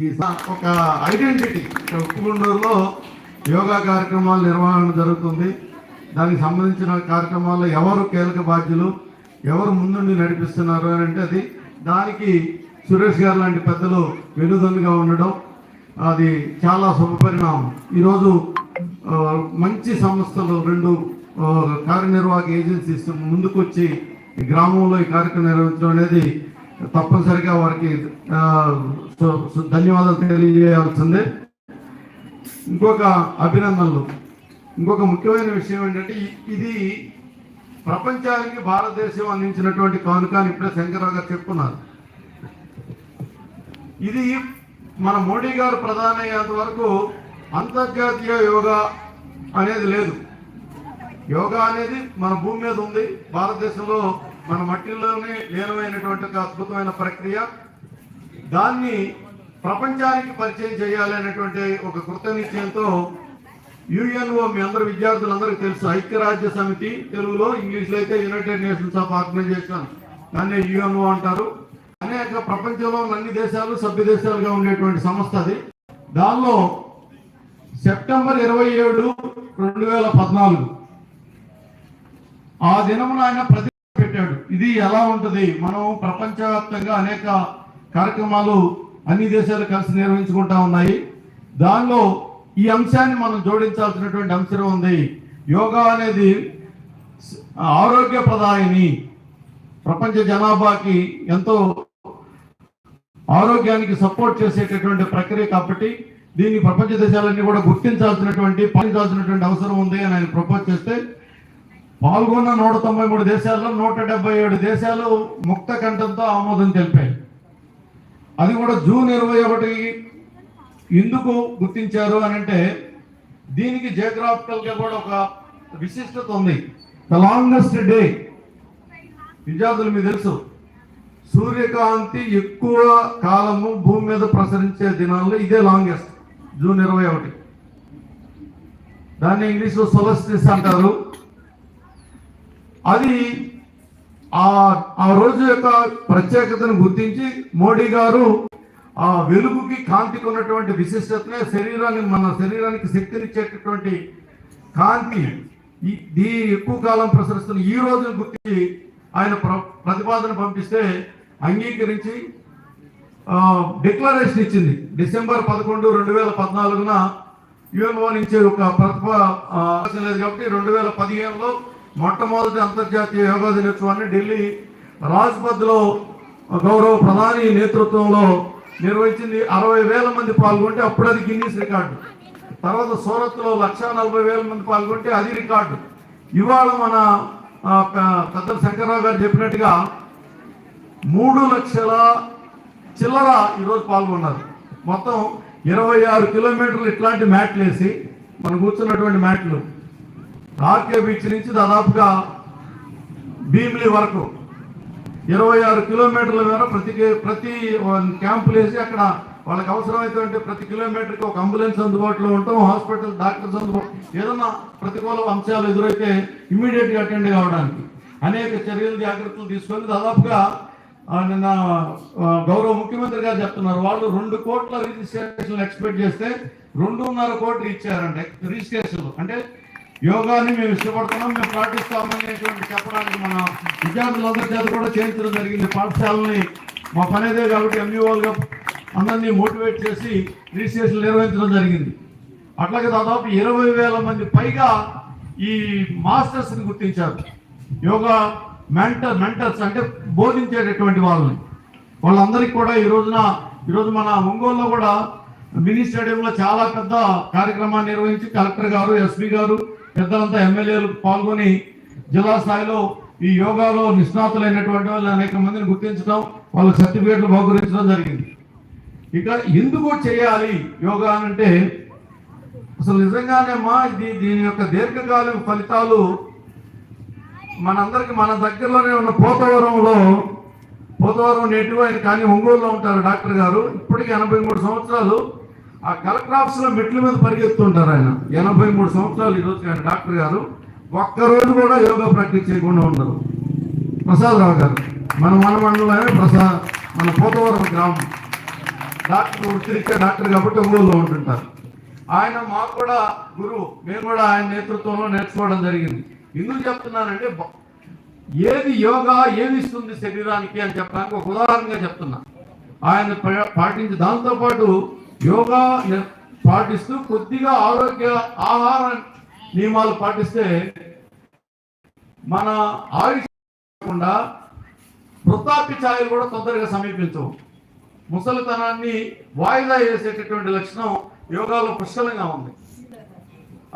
ఒక ఐడెంటిటీ. ఉప్పుగుండూరులో యోగా కార్యక్రమాల నిర్వహణ జరుగుతుంది. దానికి సంబంధించిన కార్యక్రమాల్లో ఎవరు కీలక బాధ్యులు ఎవరు ముందుండి నడిపిస్తున్నారు అని అంటే అది దానికి సురేష్ గారు లాంటి పెద్దలు వెనుదన్నుగా ఉండడం అది చాలా శుభపరిణామం ఈరోజు మంచి సంస్థలు రెండు కార్యనిర్వాహక ఏజెన్సీస్ ముందుకొచ్చి ఈ గ్రామంలో ఈ కార్యక్రమం నిర్వహించడం అనేది తప్పనిసరిగా వారికి ధన్యవాదాలు తెలియజేయాల్సిందే. ఇంకొక అభినందనలు. ఇంకొక ముఖ్యమైన విషయం ఏంటంటే ఇది ప్రపంచానికి భారతదేశం అందించినటువంటి కానుక అని ఇప్పుడే శంకరరావు గారు చెప్పుకున్నారు. ఇది మన మోడీ గారు ప్రధానయ్యేంత వరకు అంతర్జాతీయ యోగా అనేది లేదు. యోగా అనేది మన భూమి మీద ఉంది. భారతదేశంలో మన మట్టిలోనే లీనమైనటువంటి ఒక అద్భుతమైన ప్రక్రియ. దాన్ని ప్రపంచానికి పరిచయం చేయాలనేటువంటి ఒక కృత నిశ్చయంతో యుఎన్ఓ మీ అందరు విద్యార్థులందరికీ తెలుసు. ఐక్యరాజ్య సమితి తెలుగులో ఇంగ్లీష్లో అయితే యునైటెడ్ నేషన్స్ ఆఫ్ ఆర్గనైజేషన్ దాన్ని యుఎన్ఓ అంటారు. అనేక ప్రపంచంలో అన్ని దేశాలు సభ్య దేశాలుగా ఉండేటువంటి సంస్థ అది. దానిలో సెప్టెంబర్ ఇరవై ఏడు రెండు వేల పద్నాలుగు ఆ దినమున ఆయన ప్రతి పెట్టాడు. ఇది ఎలా ఉంటుంది? మనం ప్రపంచవ్యాప్తంగా అనేక కార్యక్రమాలు అన్ని దేశాలు కలిసి నిర్వహించుకుంటా ఉన్నాయి. దానిలో ఈ అంశాన్ని మనం జోడించాల్సినటువంటి అంశం ఉంది. యోగా అనేది ఆరోగ్య ప్రదాయని ప్రపంచ జనాభాకి ఎంతో ఆరోగ్యానికి సపోర్ట్ చేసేటటువంటి ప్రక్రియ కాబట్టి దీన్ని ప్రపంచ దేశాలన్నీ కూడా గుర్తించాల్సినటువంటి పాటించాల్సినటువంటి అవసరం ఉంది అని ఆయన ప్రపోజ్ చేస్తే పాల్గొన్న నూట తొంభై మూడు దేశాల్లో నూట డెబ్బై ఏడు దేశాలు ముక్త కంఠంతో ఆమోదం తెలిపాయి. అది కూడా జూన్ ఇరవై ఒకటి. ఎందుకు గుర్తించారు అని అంటే దీనికి జియోగ్రాఫికల్గా కూడా ఒక విశిష్టత ఉంది. ద లాంగెస్ట్ డే విద్యార్థులు మీకు తెలుసు. సూర్యకాంతి ఎక్కువ కాలము భూమి మీద ప్రసరించే దినాల్లో ఇదే లాంగెస్ట్ జూన్ ఇరవై ఒకటి. దాన్ని ఇంగ్లీష్లో సొలస్టిస్ అంటారు. అది ఆ ఆ రోజు యొక్క ప్రత్యేకతను గుర్తించి మోడీ గారు ఆ వెలుగుకి కాంతికి ఉన్నటువంటి విశిష్టతనే శరీరాన్ని మన శరీరానికి శక్తినిచ్చేటటువంటి కాంతి ఈ ఎక్కువ కాలం ప్రసరిస్తున్న ఈ రోజును గుర్తించి ఆయన ప్ర ప్రతిపాదన పంపిస్తే అంగీకరించి డిక్లరేషన్ ఇచ్చింది. డిసెంబర్ పదకొండు రెండు వేల పద్నాలుగున యుఎన్ఓ నుంచి ఒక ప్రతిభ లేదు కాబట్టి రెండు వేల పదిహేనులో మొట్టమొదటి అంతర్జాతీయ యోగా దినోత్సవాన్ని ఢిల్లీ రాజ్పథ్లో గౌరవ ప్రధాని నేతృత్వంలో నిర్వహించింది అరవై వేల మంది పాల్గొంటే అప్పుడు అది గిన్నీస్ రికార్డు. తర్వాత సూరత్లో లక్ష నలభై వేల మంది పాల్గొంటే అది రికార్డు. ఇవాళ మన పెద్ద పెద్దల శంకర్రావు గారు చెప్పినట్టుగా మూడు లక్షల చిల్లర ఈరోజు పాల్గొన్నారు. మొత్తం ఇరవై ఆరు కిలోమీటర్లు ఇట్లాంటి మ్యాట్లు వేసి మనం కూర్చున్నటువంటి మ్యాట్లు ఆర్కే బీచ్ నుంచి దాదాపుగా భీమిలి వరకు ఇరవై ఆరు కిలోమీటర్ల మేర ప్రతి ప్రతి క్యాంపులు వేసి అక్కడ వాళ్ళకి అవసరమైతే ప్రతి కిలోమీటర్కి ఒక అంబులెన్స్ అందుబాటులో ఉంటాం హాస్పిటల్ డాక్టర్స్ అందుబాటు ఏదన్నా ప్రతికూల అంశాలు ఎదురైతే ఇమ్మీడియట్గా అటెండ్ కావడానికి అనేక చర్యలు జాగ్రత్తలు తీసుకొని దాదాపుగా నిన్న గౌరవ ముఖ్యమంత్రి గారు చెప్తున్నారు వాళ్ళు రెండు కోట్ల రిజిస్ట్రేషన్లు ఎక్స్పెక్ట్ చేస్తే రెండున్నర కోట్లు ఇచ్చారంటే రిజిస్ట్రేషన్లు. అంటే యోగాని మేము ఇష్టపడుతున్నాం. మేము పాటిస్తామనేటువంటి చెప్పడానికి మన విద్యార్థులందరి చేత కూడా చేయించడం జరిగింది. పాఠశాలని మా పని అదే కాబట్టి ఎంఈఓలుగా అందరినీ మోటివేట్ చేసి రిజిస్ట్రేషన్ నిర్వహించడం జరిగింది. అట్లాగే దాదాపు ఇరవై వేల మంది పైగా ఈ మాస్టర్స్ని గుర్తించారు. యోగా మెంటర్ మెంటర్స్ అంటే బోధించేటటువంటి వాళ్ళని. వాళ్ళందరికీ కూడా ఈ రోజున ఈరోజు మన ఒంగోలులో కూడా మినీ స్టేడియంలో చాలా పెద్ద కార్యక్రమాన్ని నిర్వహించి కలెక్టర్ గారు ఎస్పీ గారు పెద్దలంతా ఎమ్మెల్యేలు పాల్గొని జిల్లా స్థాయిలో ఈ యోగాలో నిష్ణాతులైనటువంటి వాళ్ళు అనేక మందిని గుర్తించడం వాళ్ళకి సర్టిఫికేట్లు బహుకరించడం జరిగింది. ఇక ఎందుకు చేయాలి యోగా అంటే అసలు నిజంగానే మా ఇది దీని యొక్క దీర్ఘకాలిక ఫలితాలు మనందరికి మన దగ్గరలోనే ఉన్న పోతవరంలో పోతవరం నేటివ్ ఆయన కానీ ఒంగోలులో ఉంటారు డాక్టర్ గారు. ఇప్పటికి ఎనభై మూడు సంవత్సరాలు ఆ కలెక్టర్ ఆఫీస్లో మెట్ల మీద పరిగెత్తుంటారు ఆయన. ఎనభై మూడు సంవత్సరాలు ఈరోజు ఆయన డాక్టర్ గారు. ఒక్కరోజు కూడా యోగా ప్రాక్టీస్ చేయకుండా ఉండరు. ప్రసాదరావు గారు మన మనమండలమే మండలమే మన పోతవరం గ్రామం. డాక్టర్ వృత్తిరీత్యా డాక్టర్ కాబట్టి ఊళ్ళో ఉంటుంటారు. ఆయన మాకు కూడా గురువు మేము కూడా ఆయన నేతృత్వంలో నేర్చుకోవడం జరిగింది. ఎందుకు చెప్తున్నానంటే ఏది యోగా ఏది ఇస్తుంది శరీరానికి అని చెప్పడానికి ఒక ఉదాహరణగా చెప్తున్నా. ఆయన పాటించి దాంతోపాటు యోగా పాటిస్తూ కొద్దిగా ఆరోగ్య ఆహార నియమాలు పాటిస్తే మన ఆయుష్ కాకుండా వృద్ధాప్య ఛాయలు కూడా తొందరగా సమీపించవు. ముసలితనాన్ని వాయిదా వేసేటటువంటి లక్షణం యోగాలో పుష్కలంగా ఉంది.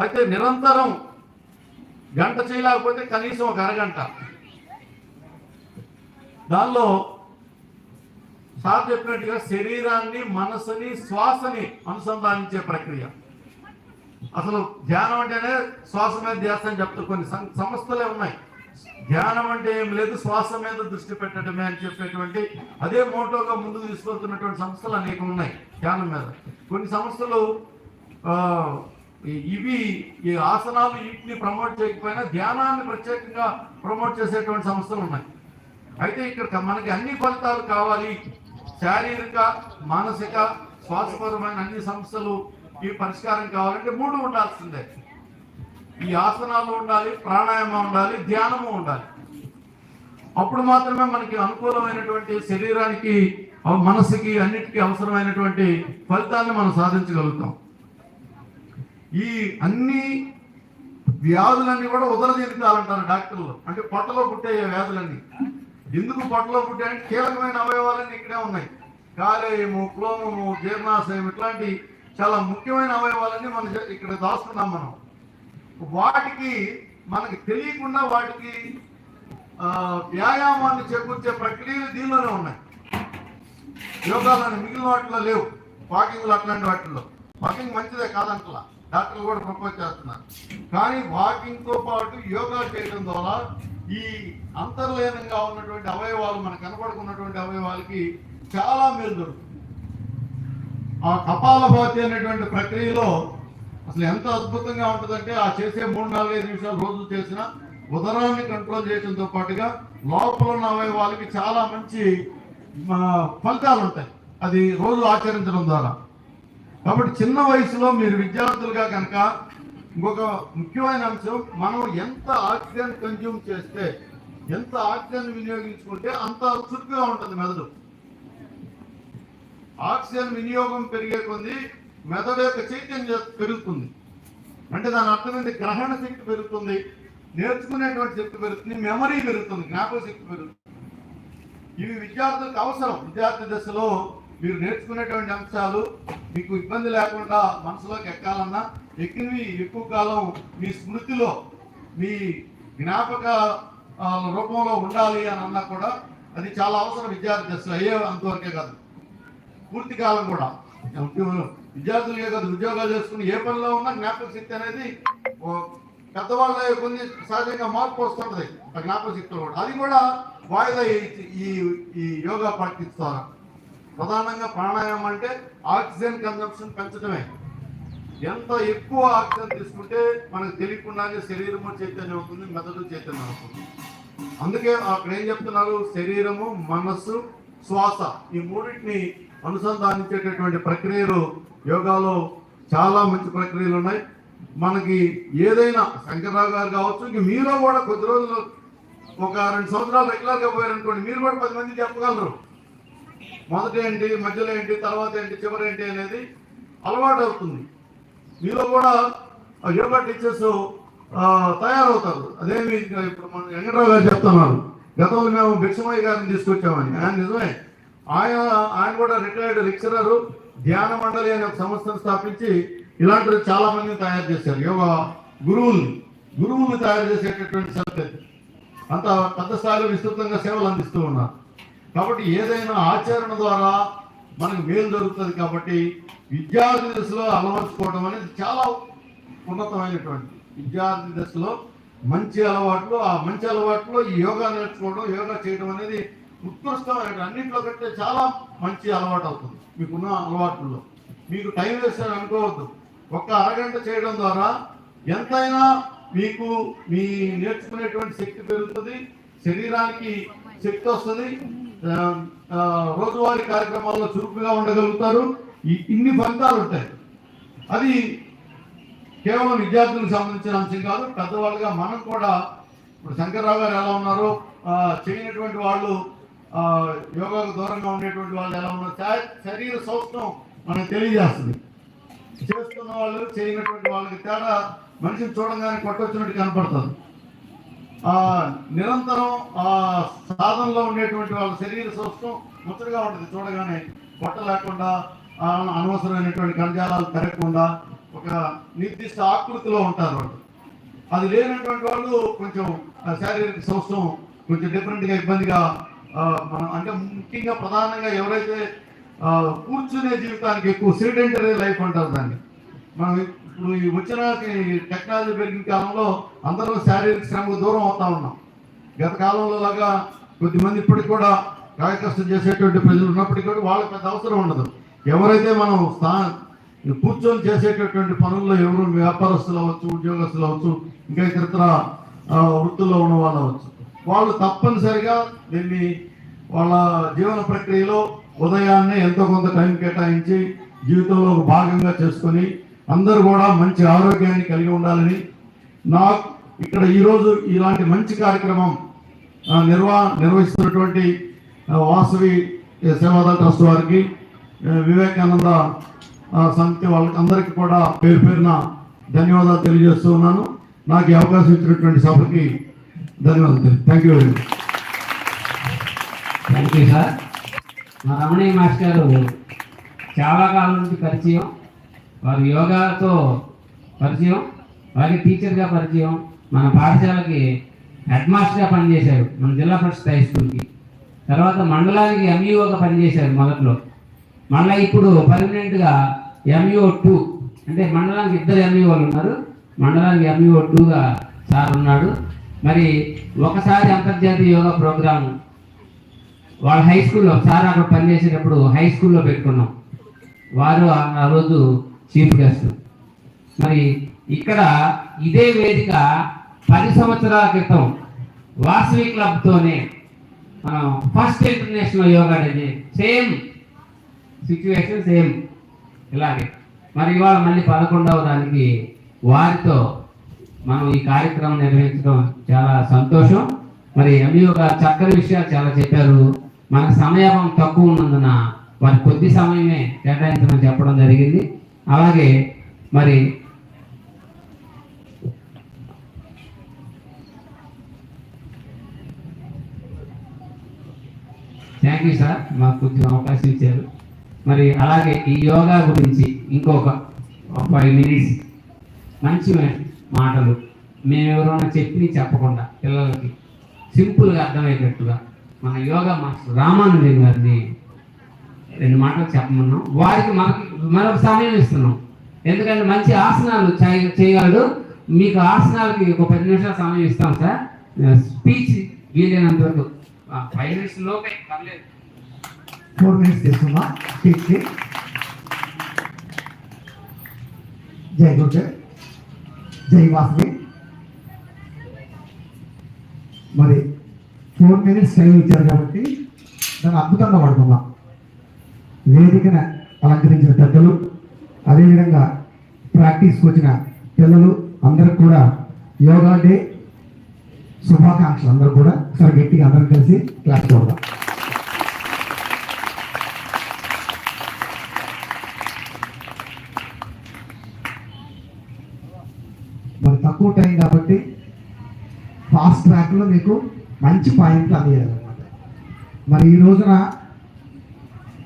అయితే నిరంతరం గంట చేయలేకపోతే కనీసం ఒక అరగంట. దానిలో సార్ చెప్పినట్టుగా శరీరాన్ని మనసుని శ్వాసని అనుసంధానించే ప్రక్రియ. అసలు ధ్యానం అంటేనే శ్వాస మీద ధ్యాస అని చెప్తూ కొన్ని సం- సంస్థలే ఉన్నాయి. ధ్యానం అంటే ఏం లేదు శ్వాస మీద దృష్టి పెట్టడమే అని చెప్పేటువంటి అదే మోటోగా ముందుకు తీసుకెళ్తున్నటువంటి సంస్థలు అనేక ఉన్నాయి ధ్యానం మీద. కొన్ని సంస్థలు ఇవి ఈ ఆసనాలు వీటిని ప్రమోట్ చేయకపోయినా ధ్యానాన్ని ప్రత్యేకంగా ప్రమోట్ చేసేటువంటి సంస్థలు ఉన్నాయి. అయితే ఇక్కడ మనకి అన్ని ఫలితాలు కావాలి. శారీరక మానసిక శ్వాసపరమైన అన్ని సమస్యలు ఈ పరిష్కారం కావాలంటే మూడు ఉండాల్సిందే. ఈ ఆసనాలు ఉండాలి ప్రాణాయామం ఉండాలి ధ్యానము ఉండాలి. అప్పుడు మాత్రమే మనకి అనుకూలమైనటువంటి శరీరానికి మనసుకి అన్నిటికీ అవసరమైనటువంటి ఫలితాన్ని మనం సాధించగలుగుతాం. ఈ అన్ని వ్యాధులన్నీ కూడా ఉదరదీర్ఘాలంటారు డాక్టర్లు. అంటే పొట్టలో పుట్టే వ్యాధులన్నీ. ఎందుకు పొట్టలో పుట్టాయంటే కీలకమైన అవయవాలన్నీ ఇక్కడే ఉన్నాయి. కాలేయము క్లోమము జీర్ణాశయం ఇట్లాంటి చాలా ముఖ్యమైన అవయవాలన్నీ మనం ఇక్కడ దాస్తున్నాం మనం. వాటికి మనకి తెలియకుండా వాటికి వ్యాయామాన్ని చేకూర్చే ప్రక్రియలు దీనిలోనే ఉన్నాయి. యోగాలోని మిగిలిన వాటిలో లేవు. వాకింగ్లు అట్లాంటి వాటిల్లో. వాకింగ్ మంచిదే కాదంటలా. డాక్టర్లు కూడా ప్రపోజ్ చేస్తున్నారు. కానీ వాకింగ్తో పాటు యోగా చేయడం ద్వారా ఈ అంతర్లీనంగా ఉన్నటువంటి అవయవాలు మనకు కనపడుకున్నటువంటి అవయవాలకి చాలా మేలు దొరుకుతుంది ఆ కపాలభాతి అనేటువంటి ప్రక్రియలో అసలు ఎంత అద్భుతంగా ఉంటుందంటే ఆ చేసే మూడు నాలుగైదు నిమిషాలు రోజు చేసిన ఉదరాన్ని కంట్రోల్ చేయడంతో పాటుగా లోపల ఉన్న అవయవాలకి చాలా మంచి ఫలితాలు ఉంటాయి. అది రోజు ఆచరించడం ద్వారా. కాబట్టి చిన్న వయసులో మీరు విద్యార్థులుగా కనుక ఇంకొక ముఖ్యమైన అంశం మనం ఎంత ఆక్సిజన్ కన్జ్యూమ్ చేస్తే ఎంత ఆక్సిజన్ వినియోగించుకుంటే అంత చురుకుగా ఉంటుంది మెదడు. ఆక్సిజన్ వినియోగం పెరిగే కొద్దీ మెదడు యొక్క చైతన్యం పెరుగుతుంది. అంటే దాని అర్థం గ్రహణ శక్తి పెరుగుతుంది నేర్చుకునేటువంటి శక్తి పెరుగుతుంది మెమరీ పెరుగుతుంది జ్ఞాపక శక్తి పెరుగుతుంది. ఇవి విద్యార్థులకు అవసరం. విద్యార్థి దశలో మీరు నేర్చుకునేటువంటి అంశాలు మీకు ఇబ్బంది లేకుండా మనసులోకి ఎక్కాలన్నా ఎక్కువ ఎక్కువ కాలం మీ స్మృతిలో మీ జ్ఞాపక రూపంలో ఉండాలి అని అన్నా కూడా అది చాలా అవసరం విద్యార్థి దశలో అయ్యే అంతవరకే కాదు. పూర్తి కాలం కూడా. విద్యార్థులే విద్యార్థులకే కాదు ఉద్యోగాలు చేసుకుని ఏ పనిలో ఉన్నా జ్ఞాపక శక్తి అనేది పెద్దవాళ్ళ కొన్ని సహజంగా మార్పు వస్తుంటది. ఆ జ్ఞాపక శక్తిలో కూడా. అది కూడా వాయిదా ఈ- ఈ యోగా పాటిస్తారు ప్రధానంగా ప్రాణాయామం అంటే ఆక్సిజన్ కన్జంప్షన్ పెంచడమే. ఎంత ఎక్కువ ఆక్సిజన్ తీసుకుంటే మనకు తెలియకుండానే శరీరము చైతన్యం అవుతుంది మెదడు చైతన్యం అవుతుంది. అందుకే అక్కడ ఏం చెప్తున్నారు? శరీరము మనస్సు శ్వాస ఈ మూడింటిని అనుసంధానించేటటువంటి ప్రక్రియలు యోగాలో చాలా మంచి ప్రక్రియలు ఉన్నాయి. మనకి ఏదైనా శంకర్రావు గారు కావచ్చు ఇంక మీరు కూడా కొద్ది రోజులు ఒక రెండు సంవత్సరాలు రెగ్యులర్గా పోయారనుకోండి మీరు కూడా పది మంది చెప్పగలరు. మొదట ఏంటి మధ్యలో ఏంటి తర్వాత ఏంటి చివరి ఏంటి అనేది అలవాటు అవుతుంది. మీలో కూడా యోగా టీచర్స్ తయారవుతారు. అదేమి ఇప్పుడు మనం వెంకటరావు గారు చెప్తున్నారు. గతంలో మేము భిక్షమయ్య గారిని తీసుకొచ్చామని. ఆయన నిజమే. ఆయన ఆయన కూడా రిటైర్డ్ లెక్చరర్ ధ్యాన మండలి అనే ఒక సంస్థను స్థాపించి ఇలాంటి చాలా మందిని తయారు చేశారు. యోగా గురువుల్ని గురువుల్ని తయారు చేసేటటువంటి సంస్థ అంత పెద్ద స్థాయిలో విస్తృతంగా సేవలు అందిస్తూ ఉన్నారు. కాబట్టి ఏదైనా ఆచరణ ద్వారా మనకు మేలు జరుగుతుంది కాబట్టి విద్యార్థి దశలో అలవర్చుకోవడం అనేది చాలా ఉన్నతమైనటువంటి విద్యార్థి దశలో మంచి అలవాట్లు ఆ మంచి అలవాట్లో ఈ యోగా నేర్చుకోవడం యోగా చేయడం అనేది ఉత్కృష్టమైన అన్నింటిలో కంటే చాలా మంచి అలవాటు అవుతుంది మీకున్న అలవాట్లలో. మీకు టైం వేస్ట్ అనుకోవద్దు. ఒక్క అరగంట చేయడం ద్వారా ఎంతైనా మీకు మీ నేర్చుకునేటువంటి శక్తి పెరుగుతుంది శరీరానికి శక్తి వస్తుంది రోజువారీ కార్యక్రమాల్లో చురుకుగా ఉండగలుగుతారు. ఇన్ని ఫలితాలు ఉంటాయి. అది కేవలం విద్యార్థులకు సంబంధించిన అంశం కాదు పెద్దవాళ్ళుగా మనం కూడా ఇప్పుడు శంకర్రావు గారు ఎలా ఉన్నారో చేయనటువంటి వాళ్ళు యోగాకు దూరంగా ఉండేటువంటి వాళ్ళు ఎలా ఉన్నారు శరీర సౌష్ఠవం మనకు తెలియజేస్తుంది. చేస్తున్న వాళ్ళు చేయనటువంటి వాళ్ళకి తేడా మనిషిని చూడంగానే కొట్టొచ్చినట్టు కనపడుతుంది. నిరంతరం ఆ సాధనలో ఉండేటువంటి వాళ్ళ శరీర సౌష్ఠవం ముచ్చటగా ఉంటుంది. చూడగానే బొట్ట లేకుండా అనవసరమైనటువంటి కణజాలాలు తిరగకుండా ఒక నిర్దిష్ట ఆకృతిలో ఉంటారు వాళ్ళు. అది లేనటువంటి వాళ్ళు కొంచెం శారీరక సౌష్ఠవం కొంచెం డిఫరెంట్గా ఇబ్బందిగా మనం అంటే ముఖ్యంగా ప్రధానంగా ఎవరైతే కూర్చునే జీవితానికి ఎక్కువ సిడెంటరీ లైఫ్ అంటారు దాన్ని. మనం ఇప్పుడు ఈ వచ్చిన ఈ టెక్నాలజీ పెరిగిన కాలంలో అందరూ శారీరక శ్రమకు దూరం అవుతా ఉన్నాం. గత కాలంలో లాగా కొద్దిమంది ఇప్పటికి కూడా కాయ చేసేటువంటి ప్రజలు ఉన్నప్పటికీ కూడా వాళ్ళకి పెద్ద అవసరం ఉండదు. ఎవరైతే మనం స్థా కూర్చొని చేసేటటువంటి పనుల్లో ఎవరు వ్యాపారస్తులు అవ్వచ్చు ఉద్యోగస్తులు అవ్వచ్చు ఇంకా ఇతరత్ర వృత్తుల్లో ఉన్న వాళ్ళు అవ్వచ్చు. వాళ్ళు తప్పనిసరిగా దీన్ని వాళ్ళ జీవన ప్రక్రియలో ఉదయాన్నే ఎంతో కొంత టైం కేటాయించి జీవితంలో ఒక భాగంగా చేసుకొని అందరూ కూడా మంచి ఆరోగ్యాన్ని కలిగి ఉండాలని నాకు ఇక్కడ ఈరోజు ఇలాంటి మంచి కార్యక్రమం నిర్వా నిర్వహిస్తున్నటువంటి వాసవి సేవాదళ ట్రస్ట్ వారికి వివేకానంద సమితి వాళ్ళకి అందరికీ కూడా పేరు పేరున ధన్యవాదాలు తెలియజేస్తూ ఉన్నాను. నాకు ఈ అవకాశం ఇచ్చినటువంటి సభకి ధన్యవాదాలు thank you very much. Thank you sir. మా రమణయ్య మాస్టర్ గారు చాలా కాలం నుంచి పరిచయం. వారు యోగాతో పరిచయం వారికి టీచర్గా పరిచయం మన పాఠశాలకి హెడ్ మాస్టర్గా పనిచేశారు మన జిల్లా పరిషత్ హై స్కూల్కి. తర్వాత మండలానికి ఎంఈఓగా పనిచేశారు మొదట్లో. మళ్ళీ ఇప్పుడు పర్మనెంట్గా ఎంఈఓ టూ అంటే మండలానికి ఇద్దరు ఎంఈఓలు ఉన్నారు మండలానికి ఎంఈఓ టూగా సార్ ఉన్నాడు. మరి ఒకసారి అంతర్జాతీయ యోగా ప్రోగ్రాము వాళ్ళ హై స్కూల్లో సార్ అక్కడ పనిచేసేటప్పుడు హై స్కూల్లో పెట్టుకున్నాం. వారు ఆ రోజు చీఫ్ గెస్ట్. మరి ఇక్కడ ఇదే వేదిక పది సంవత్సరాల క్రితం వాసవి క్లబ్తోనే మనం first international yoga day same situation same ఇలాగే. మరి ఇవాళ మళ్ళీ పదకొండవ దానికి వారితో మనం ఈ కార్యక్రమం నిర్వహించడం చాలా సంతోషం. మరి ఎంఈఓ గారు చక్కని విషయాలు చాలా చెప్పారు. మనకు సమయం తక్కువ ఉన్నందున వారి కొద్ది సమయమే కేటాయించమని చెప్పడం జరిగింది. అలాగే మరి థ్యాంక్ యూ సార్ మాకు కొంచెం అవకాశం ఇచ్చారు. మరి అలాగే ఈ యోగా గురించి ఇంకొక ఫైవ్ మినిట్స్ మంచి మాటలు. మేము ఎవరైనా చెప్పి చెప్పకుండా పిల్లలకి సింపుల్గా అర్థమయ్యేటట్టుగా మన యోగా మాస్టర్ రామానుజన్ గారిని రెండు మాటలు చెప్పమన్నాం. వారికి మనకి మనకు సమయం ఇస్తున్నాం. ఎందుకంటే మంచి ఆసనాలు చేయగలడు. మీకు ఆసనాలకి ఒక పది నిమిషాలు సమయం ఇస్తాం సార్. స్పీచ్ వీలైనంత వరకు. ఫైవ్ మినిట్స్ లోపే పర్లేదు. ఫోర్ మినిట్స్ తీసుకుందాం. స్పీచ్కి జై గుడ్ జై వాసవి. మరి ఫోర్ మినిట్స్ టైం ఇచ్చారు కాబట్టి దాన్ని అద్భుతంగా పడుతున్నాం వేదికన అలంకరించిన పెద్దలు అదేవిధంగా ప్రాక్టీస్కి వచ్చిన పిల్లలు అందరికి కూడా యోగా డే శుభాకాంక్షలు. అందరూ కూడా ఒకసారి గట్టిగా అందరం కలిసి క్లాస్ చూడదాం మరి తక్కువ టైం కాబట్టి ఫాస్ట్ ట్రాక్లో మీకు మంచి పాయింట్లు అందియాలన్నమాట మరి ఈ రోజున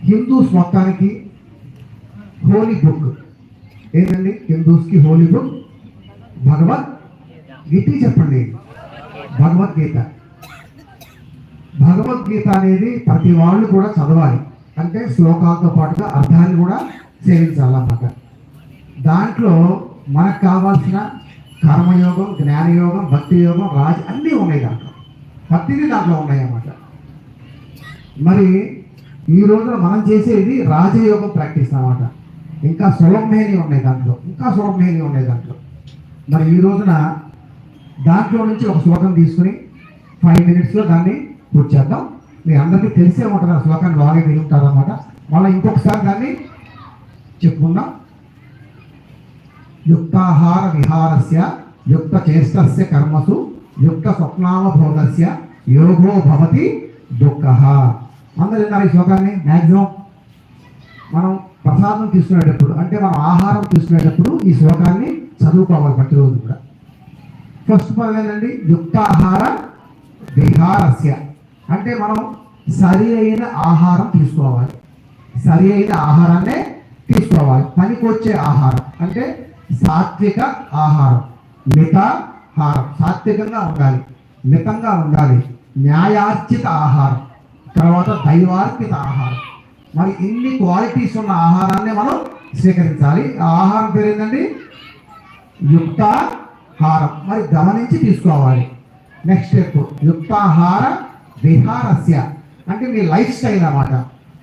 హిందూస్ మొత్తానికి హోలీ బుక్. ఏంటండి? హిందూస్కి హోలీ బుక్? భగవద్ గీత చెప్పండి. భగవద్గీత. భగవద్గీత అనేది ప్రతి వాళ్ళు కూడా చదవాలి. అంటే శ్లోకాలతో పాటుగా అర్థాన్ని కూడా సేవించాలన్నమాట. దాంట్లో మనకు కావాల్సిన కర్మయోగం జ్ఞానయోగం భక్తి యోగం రాజ అన్నీ ఉన్నాయి దాంట్లో. భక్తిని దాంట్లో ఉన్నాయి అన్నమాట మరి ఈ రోజున మనం చేసేది రాజయోగం ప్రాక్టీస్ అన్నమాట. ఇంకా సులభమేని ఉన్నాయి దాంట్లో ఇంకా సులభమేని ఉన్నాయి దాంట్లో. మరి ఈ రోజున దాంట్లో నుంచి ఒక శ్లోకం తీసుకుని ఫైవ్ మినిట్స్లో దాన్ని పూర్తి చేద్దాం. మీ అందరికీ తెలిసే ఉంటుంది ఆ శ్లోకాన్ని బాగా విని ఉంటారు అనమాట మళ్ళీ ఇంకొకసారి దాన్ని చెప్పుకుందాం. యుక్తాహార విహారస్య యుక్త చేష్టస్య కర్మసు యుక్త స్వప్నావభోగస్య యోగో భవతి దుఃఖ. అందరు విన్నారు ఈ శ్లోకాన్ని? మ్యాక్సిమం మనం ప్రసాదం తీసుకునేటప్పుడు అంటే మనం ఆహారం తీసుకునేటప్పుడు ఈ శ్లోకాన్ని చదువుకోవాలి ప్రతిరోజు కూడా. ఫస్ట్ పదం ఏంటండి యుక్తాహార విహారస్య. అంటే మనం సరి అయిన ఆహారం తీసుకోవాలి. సరి అయిన ఆహారాన్నే తీసుకోవాలి. పనికొచ్చే ఆహారం అంటే సాత్విక ఆహారం మితాహారం. సాత్వికంగా ఉండాలి మితంగా ఉండాలి. న్యాయార్చిత ఆహారం తర్వాత దైవార్పిత ఆహారం. మరి ఇన్ని క్వాలిటీస్ ఉన్న ఆహారాన్ని మనం స్వీకరించాలి. ఆ ఆహారం పేరు ఏంటండి యుక్తాహారం. మరి గమనించి తీసుకోవాలి. నెక్స్ట్ స్టెప్ యుక్తాహార విహారస్య. అంటే మీ లైఫ్ స్టైల్ అన్నమాట.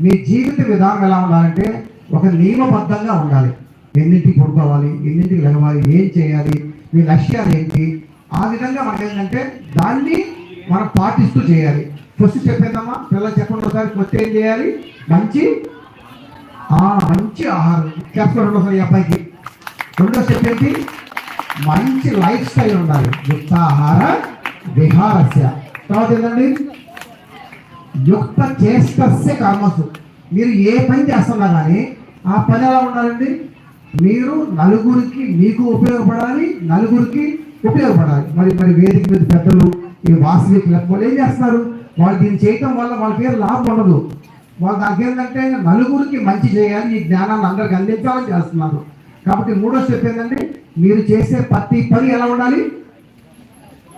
మీ జీవిత విధానం ఎలా ఉండాలంటే ఒక నియమబద్ధంగా ఉండాలి. ఎన్నింటికి పడుకోవాలి ఎన్నింటికి లేవాలి ఏం చేయాలి మీ లక్ష్యాలు ఏంటి? ఆ విధంగా మనకి ఏంటంటే దాన్ని మనం పాటిస్తూ చేయాలి. ఫస్ట్ చెప్పిందమ్మా. పిల్లలు చెప్పండి ఒకసారి ఫస్ట్ ఏం చేయాలి? మంచి మంచి ఆహారం. చెప్పండి ఒకసారి ఈ అబ్బాయికి. రెండో స్టెప్ ఏంటి? మంచి లైఫ్ స్టైల్ ఉండాలి. యుక్తాహార విహారస్య. తర్వాత ఏంటండి? యుక్త చేష్టస్య కర్మసు మీరు ఏ పని చేస్తున్నా కానీ ఆ పని ఎలా ఉండాలండి? మీరు నలుగురికి మీకు ఉపయోగపడాలి నలుగురికి ఉపయోగపడాలి. మరి మరి వేదిక మీద పెద్దలు ఈ వాస్తవిక వాళ్ళు ఏం చేస్తున్నారు? వాళ్ళు దీన్ని చేయటం వల్ల వాళ్ళ ఏం లాభం ఉండదు. వాళ్ళు దానికి ఏంటంటే నలుగురికి మంచి చేయాలి ఈ జ్ఞానాన్ని అందరికి అందించాలని చేస్తున్నారు. కాబట్టి మూడో స్టెప్ ఏంటంటే మీరు చేసే ప్రతి పని ఎలా ఉండాలి?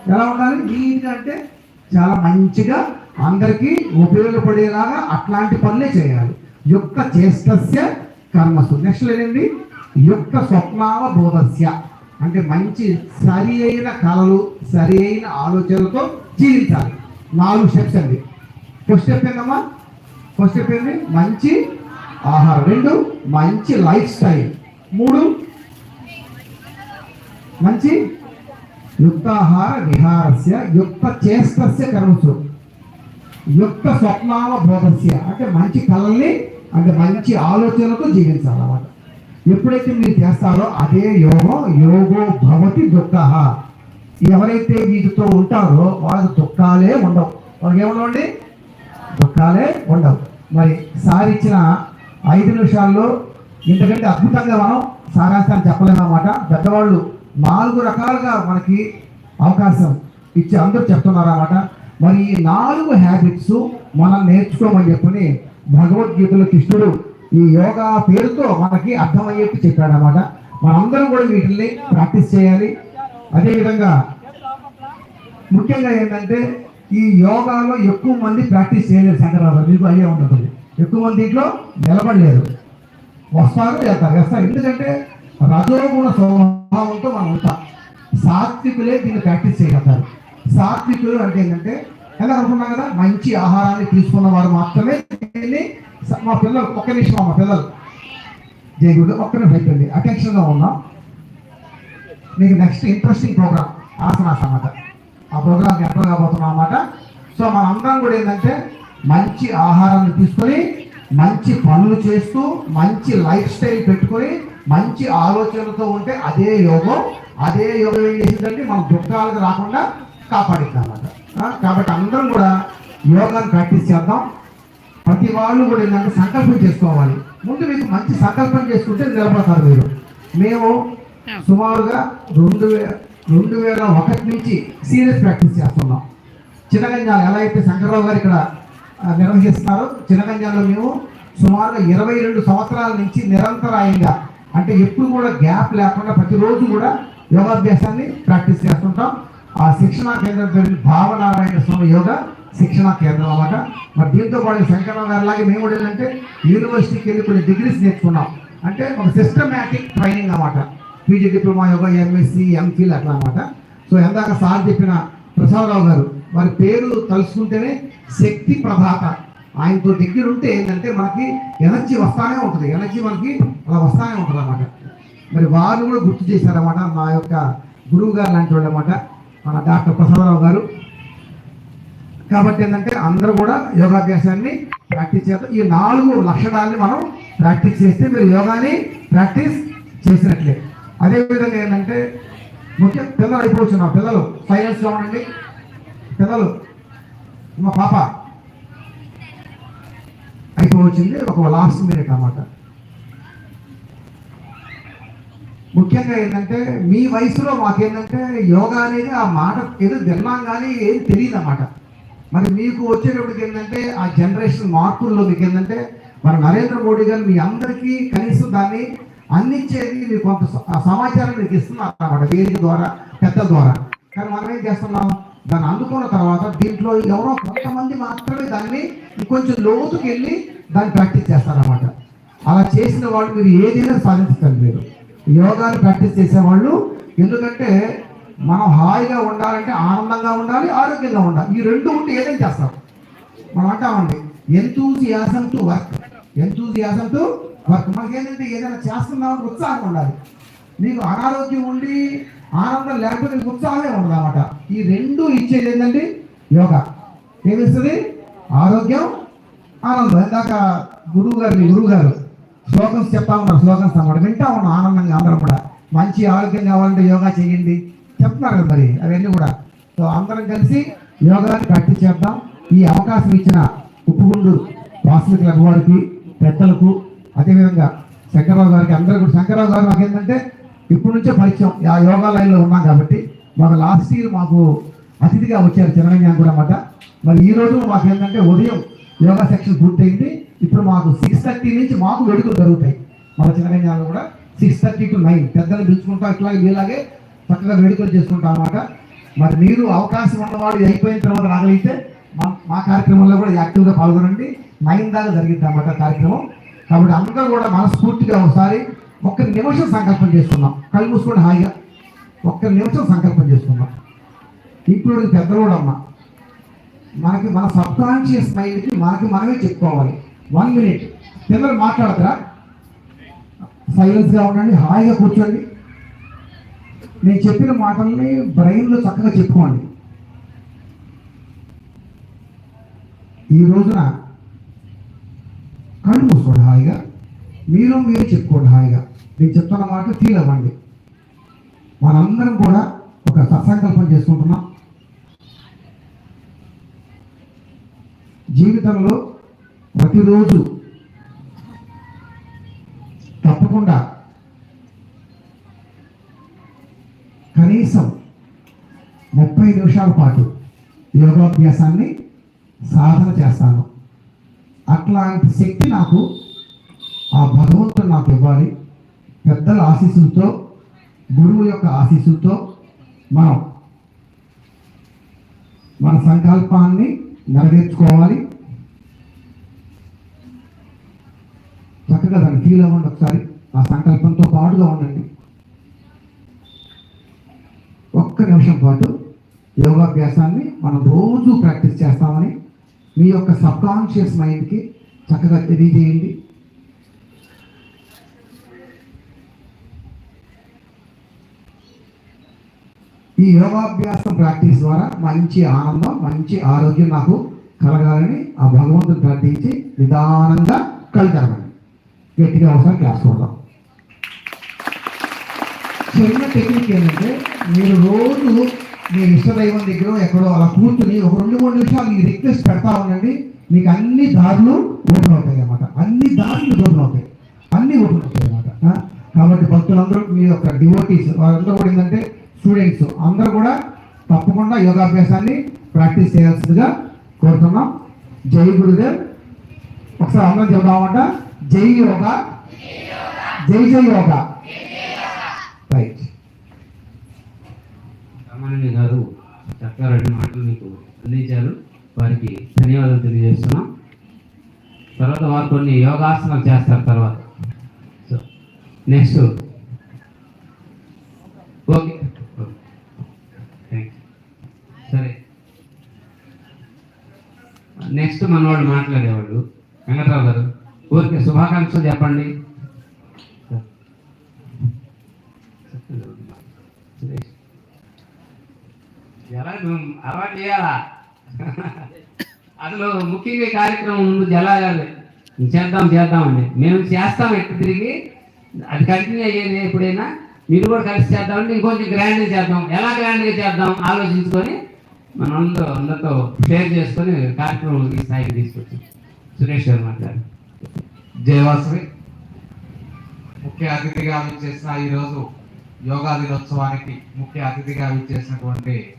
ఎలా ఉండాలి? నీట్గా అంటే చాలా మంచిగా అందరికీ ఉపయోగపడేలాగా అట్లాంటి పనులే చేయాలి. యుక్త చేష్టస్య కర్మసు. నెక్స్ట్ ఏంటి? యుక్త స్వప్నావ బోధస్య. అంటే మంచి సరి అయిన కళలు సరి అయిన ఆలోచనలతో జీవించాలి. నాలుగు స్టెప్స్ అండి. ఫస్ట్ స్టెప్ ఏంటమ్మా ఫస్ట్ స్టెప్ ఏంటి మంచి ఆహారం. రెండు మంచి లైఫ్ స్టైల్ మూడు మంచి యుక్తాహార విహారస్య యుక్త చేష్టస్య కర్మసు యుక్త స్వప్నాల బోధస్య అంటే మంచి కళల్ని అంటే మంచి ఆలోచనలతో జీవించాలన్నమాట. ఎప్పుడైతే మీరు చేస్తారో అదే యోగం యోగో భవతి దుఃఖ. ఎవరైతే వీటితో ఉంటారో వాళ్ళకి దుఃఖాలే ఉండవు. వాళ్ళకి ఏముండవండి దుఃఖాలే ఉండవు. మరి సార్ ఇచ్చిన ఐదు నిమిషాల్లో ఇంతకంటే అద్భుతంగా మనం సారాంశాన్ని చెప్పలేమన్నమాట. పెద్దవాళ్ళు నాలుగు రకాలుగా మనకి అవకాశం ఇచ్చి అందరూ చెప్తున్నారన్నమాట. మరి ఈ నాలుగు హ్యాబిట్స్ మనం నేర్చుకోమని చెప్పుని భగవద్గీతలో కృష్ణుడు ఈ యోగా పేరుతో మనకి అర్థమయ్యేట్టు చెప్పాడనమాట మనందరం కూడా వీటిని ప్రాక్టీస్ చేయాలి. అదేవిధంగా ముఖ్యంగా ఏంటంటే ఈ యోగాలో ఎక్కువ మంది ప్రాక్టీస్ చేయలేరు శంకరరావు మీకు అయ్యే ఉంటుంది. ఎక్కువ మంది ఇంట్లో నిలబడలేరు. వస్తారు వెళ్తారు వేస్తారు. ఎందుకంటే రజోగుణ స్వభావంతో మనం ఉంటాం. సాత్వికులే దీన్ని ప్రాక్టీస్ చేయగలుగుతారు. సాత్వికులు అంటే ఏంటంటే ఎలా అనుకున్నాం కదా? మంచి ఆహారాన్ని తీసుకున్న వారు మాత్రమే దీన్ని మా పిల్లలు ఒక్క నిమిషం మా పిల్లలు. జయగుడు ఒక్క నిమిషం అయిపోయింది అటెన్షన్గా ఉన్నాం. మీకు నెక్స్ట్ ఇంట్రెస్టింగ్ ప్రోగ్రామ్ ఆసనాస్ అన్నమాట ఆ ప్రోగ్రామ్కి ఎంటర్ కాబోతున్నాం అన్నమాట. సో మనందరం కూడా ఏంటంటే మంచి ఆహారాన్ని తీసుకొని మంచి పనులు చేస్తూ మంచి లైఫ్ స్టైల్ పెట్టుకొని మంచి ఆలోచనలతో ఉంటే అదే యోగం అదే యోగం ఏం చేసిందంటే మనం దుఃఖాలకు రాకుండా కాపాడింది అన్నమాట. కాబట్టి అందరం కూడా యోగాన్ని ప్రాక్టీస్ చేద్దాం. ప్రతి వాళ్ళు కూడా ఏంటంటే సంకల్పం చేసుకోవాలి. ముందు మీకు మంచి సంకల్పం చేసుకుంటే నిలబడతారు మీరు. మేము సుమారుగా రెండు వేల రెండు వేల ఒకటి నుంచి సీరియస్ ప్రాక్టీస్ చేస్తున్నాం. చిన్నగంజాలు ఎలా అయితే శంకర్రావు గారు ఇక్కడ ఆ, నిర్వహిస్తున్నారో చిన్నగంజాల్లో మేము సుమారుగా ఇరవై రెండు సంవత్సరాల నుంచి నిరంతరాయంగా అంటే ఎప్పుడు కూడా గ్యాప్ లేకుండా ప్రతిరోజు కూడా యోగాభ్యాసాన్ని ప్రాక్టీస్ చేస్తుంటాం. ఆ శిక్షణా కేంద్రం పేరు భావనారాయణ స్వామి యోగా శిక్షణా కేంద్రం అన్నమాట. మరి దీంతో పాటు శంకరరావు గారి లాగే మేము కూడా ఏంటంటే యూనివర్సిటీకి వెళ్ళి కొన్ని డిగ్రీస్ నేర్చుకున్నాం. అంటే ఒక సిస్టమేటిక్ ట్రైనింగ్ అన్నమాట. PG diploma yoga MSc MPhil అట్లా అనమాట సో ఎందాక సార్ చెప్పిన ప్రసాదరావు గారు వారి పేరు తలుసుకుంటేనే శక్తి ప్రభాత ఆయనతో దగ్గర ఉంటే ఏంటంటే మనకి ఎనర్జీ వస్తానే ఉంటుంది. ఎనర్జీ మనకి అలా వస్తానే ఉంటుంది అనమాట మరి వారు కూడా గుర్తు చేశారన్నమాట మా యొక్క గురువు గారు లాంటి వాళ్ళు మన డాక్టర్ ప్రసాదరావు గారు. కాబట్టి ఏంటంటే అందరూ కూడా యోగాభ్యాసాన్ని ప్రాక్టీస్ చేద్దాం ఈ నాలుగు లక్షణాలని మనం ప్రాక్టీస్ చేస్తే మీరు యోగాని ప్రాక్టీస్ చేసినట్లే. అదేవిధంగా ఏంటంటే ముఖ్య పిల్లలు అయిపోతున్నారు పిల్లలు. సైలెన్స్గా ఉండండి. పిల్లలు మా పాప. అయిపోవచ్చింది ఒక లాస్ట్ మినిట్ అన్నమాట. ముఖ్యంగా ఏంటంటే మీ వయసులో మాకేంటంటే యోగా అనేది ఆ మాట ఏదో విన్నాం కానీ ఏం తెలియదు అన్నమాట మరి మీకు వచ్చేటప్పటికి ఏంటంటే ఆ జనరేషన్ మార్పుల్లో మీకు ఏంటంటే మన నరేంద్ర మోడీ గారు మీ అందరికీ కనీసం దాన్ని అందించేది మీకు కొంత స- సమాచారం మీకు ఇస్తున్నారు అనమాట వేదిక ద్వారా పెద్దల ద్వారా. కానీ మనం ఏం చేస్తున్నాం? దాన్ని అందుకున్న తర్వాత దీంట్లో ఎవరో కొంతమంది మాత్రమే దాన్ని కొంచెం లోతుకు వెళ్ళి దాన్ని ప్రాక్టీస్ చేస్తారనమాట అలా చేసిన వాళ్ళు మీరు ఏదైనా సాధించగలరు మీరు. యోగాని ప్రాక్టీస్ చేసేవాళ్ళు ఎందుకంటే మనం హాయిగా ఉండాలంటే ఆనందంగా ఉండాలి ఆరోగ్యంగా ఉండాలి. ఈ రెండు ఉంటే ఏదైనా చేస్తాం. మనం అంటామండి enthusiasm to work enthusiasm to మనకేంటంటే ఏదైనా చేస్తున్నామని ఉత్సాహం ఉండాలి. మీకు అనారోగ్యం ఉండి ఆనందం లేకపోతే ఉత్సాహమే ఉండదు అనమాట ఈ రెండు ఇచ్చేది ఏంటంటే యోగా. ఏమిస్తుంది ఆరోగ్యం ఆనందం. ఇందాక గురువు గారు గురువు గారు శ్లోకన్స్ చెప్తా ఉన్నారు. శ్లోకన్స్ అన్నమాట వింటా ఉన్నాం ఆనందంగా అందరం కూడా. మంచి ఆరోగ్యం కావాలంటే యోగా చేయండి. చెప్తున్నారు కదా మరి అవన్నీ కూడా. సో అందరం కలిసి యోగాని ప్రాక్టీస్ చేద్దాం. ఈ అవకాశం ఇచ్చిన ఉప్పుగుండు వాసవి క్లబ్ వారికి పెద్దలకు అదేవిధంగా శంకరరావు గారికి అందరూ కూడా శంకరరావు గారు మాకు ఏంటంటే ఇప్పటి నుంచే పరిచయం. ఆ యోగా లైన్లో ఉన్నాం కాబట్టి మాకు లాస్ట్ ఇయర్ మాకు అతిథిగా వచ్చారు చిన్నగంజాం కూడా అన్నమాట. మరి ఈ రోజు మాకు ఏంటంటే ఉదయం యోగా సెక్షన్ పూర్తయింది. ఇప్పుడు మాకు సిక్స్ థర్టీ నుంచి మాకు వేడుకలు జరుగుతాయి. మన చిన్నగంజాలు కూడా సిక్స్ థర్టీ టు నైన్ పెద్దలు పిలుచుకుంటాం ఇట్లాగే వీలాగే చక్కగా వేడుకలు చేసుకుంటాం అన్నమాట. మరి మీరు అవకాశం ఉన్నవాడు అయిపోయిన తర్వాత రాగలిగితే మా మా కార్యక్రమంలో కూడా యాక్టివ్గా పాల్గొనండి. నైన్ దాకా జరిగింది అన్నమాట కార్యక్రమం. కాబట్టి అందరూ కూడా మనస్ఫూర్తిగా ఒకసారి ఒక్క నిమిషం సంకల్పం చేసుకుందాం. కళ్ళు మూసుకొని హాయిగా. ఒక్క నిమిషం సంకల్పం చేసుకుందాం. ఇంక్లూడింగ్ పెద్దలు కూడా అమ్మ మనకి మన సబ్కాన్షియస్ మైండ్కి మనకి మనమే చెప్పుకోవాలి. One minute. పిల్లలు మాట్లాడతారా? సైలెన్స్గా ఉండండి హాయిగా కూర్చోండి. నేను చెప్పిన మాటల్ని బ్రెయిన్లో చక్కగా చెప్పుకోండి. ఈ రోజున కళ్ళు మూసుకోండి హాయిగా. మీరు మీరు చెప్పుకోండి హాయిగా. నేను చెప్తున్న మాట ఫీల్ అవ్వండి మనందరం కూడా ఒక సత్సంకల్పం చేసుకుంటున్నాం. జీవితంలో ప్రతిరోజు తప్పకుండా కనీసం ముప్పై నిమిషాల పాటు యోగాభ్యాసాన్ని సాధన చేస్తాను. అట్లాంటి శక్తి నాకు ఆ భగవంతుడు నాకు ఇవ్వాలి. పెద్దల ఆశీస్సులతో గురువు యొక్క ఆశీస్సులతో మనం మన సంకల్పాన్ని నెరవేర్చుకోవాలి. చక్కగా దాన్ని ఫీల్ అవ్వండి ఒకసారి. ఆ సంకల్పంతో పాటుగా ఉండండి. ఒక్క నిమిషం పాటు యోగాభ్యాసాన్ని మనం రోజు ప్రాక్టీస్ చేస్తామని మీ యొక్క సబ్ కాన్షియస్ మైండ్కి చక్కగా తెలియజేయండి. ఈ యోగాభ్యాసం ప్రాక్టీస్ ద్వారా మంచి ఆనందం మంచి ఆరోగ్యం నాకు కలగాలని ఆ భగవంతుని ప్రార్థించి నిదానంగా కళ్ళు తెరవండి. గట్టిగా అవసరం క్లాస్ కొడదాం. చిన్న టెక్నిక్ ఏంటంటే మీరు రోజు మీరు ఇష్టదైవం దగ్గర ఎక్కడో అలా కూర్చుని ఒక రెండు మూడు నిమిషాలు ఈ రిక్వెస్ట్ పెడతా ఉండండి. మీకు అన్ని దారులు ఓపెన్ అవుతాయి అన్నమాట. అన్ని దారులు ఓపెన్ అవుతాయి. అన్ని ఓపెన్ అవుతాయి అన్నమాట. కాబట్టి భక్తులందరూ మీ యొక్క డివోటీస్ వాళ్ళందరూ కూడా ఏంటంటే స్టూడెంట్స్ అందరూ కూడా తప్పకుండా యోగాభ్యాసాన్ని ప్రాక్టీస్ చేయాల్సిందిగా కోరుతున్నాం. జై గురుదేవ్. ఒకసారి అందరం చెబుదామంట. జై యోగా. జై జై యోగా. రైట్ రామానంద గారు చక్కగా రెండు మాటలు మీకు అందించారు. వారికి ధన్యవాదాలు తెలియజేస్తున్నాం. తర్వాత వారు కొన్ని యోగాసనాలు చేస్తారు తర్వాత. సో నెక్స్ట్ ఓకే థ్యాంక్ సరే. నెక్స్ట్ మనవాడు మాట్లాడేవాడు వెంకట్రావు గారు ఊరికి శుభాకాంక్షలు చెప్పండి. సురేష్ ఎలా నువ్వు అలవాటు చేయాలా అసలు ముఖ్యంగా కార్యక్రమం ముందు జలాగారు చేద్దాం చేద్దామండి. మేము చేస్తాం ఎట్టు తిరిగి. అది కంటిన్యూ అయ్యేది ఎప్పుడైనా. మీరు కూడా కలిసి చేద్దామంటే ఇంకొంచెం గ్రాండ్గా చేద్దాం. ఎలా గ్రాండ్గా చేద్దాం ఆలోచించుకొని మనం అందరూ అందరితో షేర్ చేసుకొని కార్యక్రమం ఈ స్థాయికి తీసుకొచ్చాం. సురేష్ గారు మాట్లాడారు. జయవాసవి ముఖ్య అతిథిగా విచ్చేసిన ఈరోజు యోగా దినోత్సవానికి ముఖ్య అతిథిగా విచ్చేసినటువంటి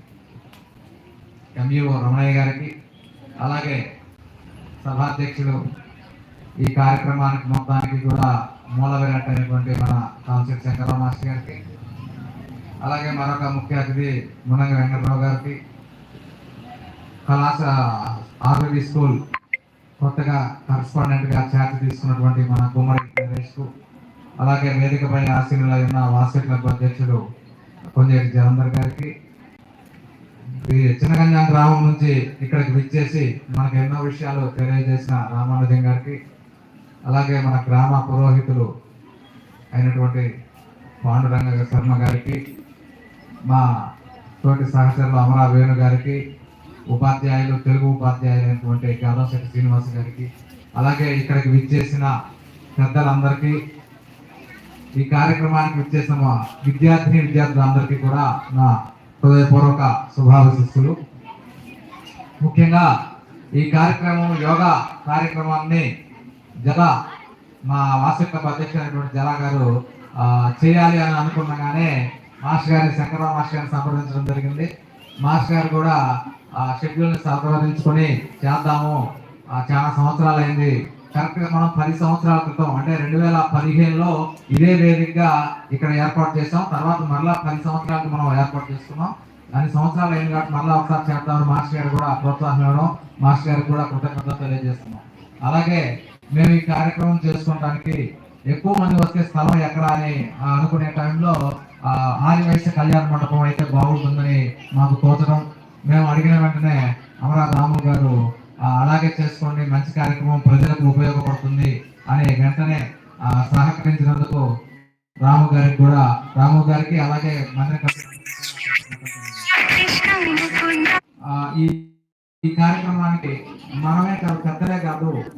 ఎంఈఓ రమణయ్య గారికి అలాగే సభాధ్యక్షుడు ఈ కార్యక్రమానికి మొత్తానికి కూడా మూల మన కాన్సెప్ట్ శంకరరావు మాస్టర్ గారికి అలాగే మరొక ముఖ్య అతిథి మునంగ వెంకటరావు గారికి కళాశ ఆర్వీ స్కూల్ కొత్తగా కరస్పాండెంట్గా ఛార్జ్ తీసుకున్నటువంటి మన కుమారి నరేష్ అలాగే వేదికపై ఆశీనులు ఉన్న వాసవి క్లబ్ అధ్యక్షుడు కొంజేటి జలంధర్ గారికి ఈ చిన్నగంజాం గ్రామం నుంచి ఇక్కడికి విచ్చేసి మనకు ఎన్నో విషయాలు తెలియజేసిన రామానుజం గారికి అలాగే మన గ్రామ పురోహితులు అయినటువంటి పాండురంగ శర్మ గారికి మా తోటి సహచరులు అమరా వేణు గారికి ఉపాధ్యాయులు తెలుగు ఉపాధ్యాయులు అయినటువంటి గాదవశెట్టి శ్రీనివాస్ గారికి అలాగే ఇక్కడికి విచ్చేసిన పెద్దలందరికీ ఈ కార్యక్రమానికి విచ్చేసిన మా విద్యార్థిని విద్యార్థులందరికీ కూడా నా హృదయపూర్వక శుభాశిస్సులు ముఖ్యంగా ఈ కార్యక్రమం యోగా కార్యక్రమాన్ని జల మా వాసక్క అధ్యక్షుడైనటువంటి జలా గారు చేయాలి అని అనుకున్నగానే మాస్టర్ గారిని శంకరరావు మాస్టర్ గారిని సంప్రదించడం జరిగింది. మాస్టర్ గారు కూడా ఆ షెడ్యూల్ని సంప్రదించుకొని చేద్దాము. చాలా సంవత్సరాలు అయింది కరెక్ట్గా మనం పది సంవత్సరాల క్రితం అంటే రెండు వేల పదిహేనులో ఇదే వేదికగా ఇక్కడ ఏర్పాటు చేసాం తర్వాత మరలా పది సంవత్సరాలకు మనం ఏర్పాటు చేసుకున్నాం. అన్ని సంవత్సరాలు ఏం కాబట్టి మరలా ఒకసారి చేద్దామని మాస్టర్ గారు కూడా ప్రోత్సాహం ఇవ్వడం మాస్టర్ గారికి కూడా కృతజ్ఞతలు తెలియజేస్తున్నాం. అలాగే మేము ఈ కార్యక్రమం చేసుకోవడానికి ఎక్కువ మంది వస్తే స్థలం ఎక్కడ అని అనుకునే టైంలో ఆ, ఆది కళ్యాణ మండపం అయితే బాగుంటుందని మాకు తోచడం మేము అడిగిన వెంటనే అమరా రాము గారు అలాగే చేసుకోండి. మంచి కార్యక్రమం ప్రజలకు ఉపయోగపడుతుంది అని వెంటనే సహకరించినందుకు రాము గారికి కూడా రాము గారికి అలాగే మందిర ఈ కార్యక్రమానికి మనమే కాదు పెద్దలే కాదు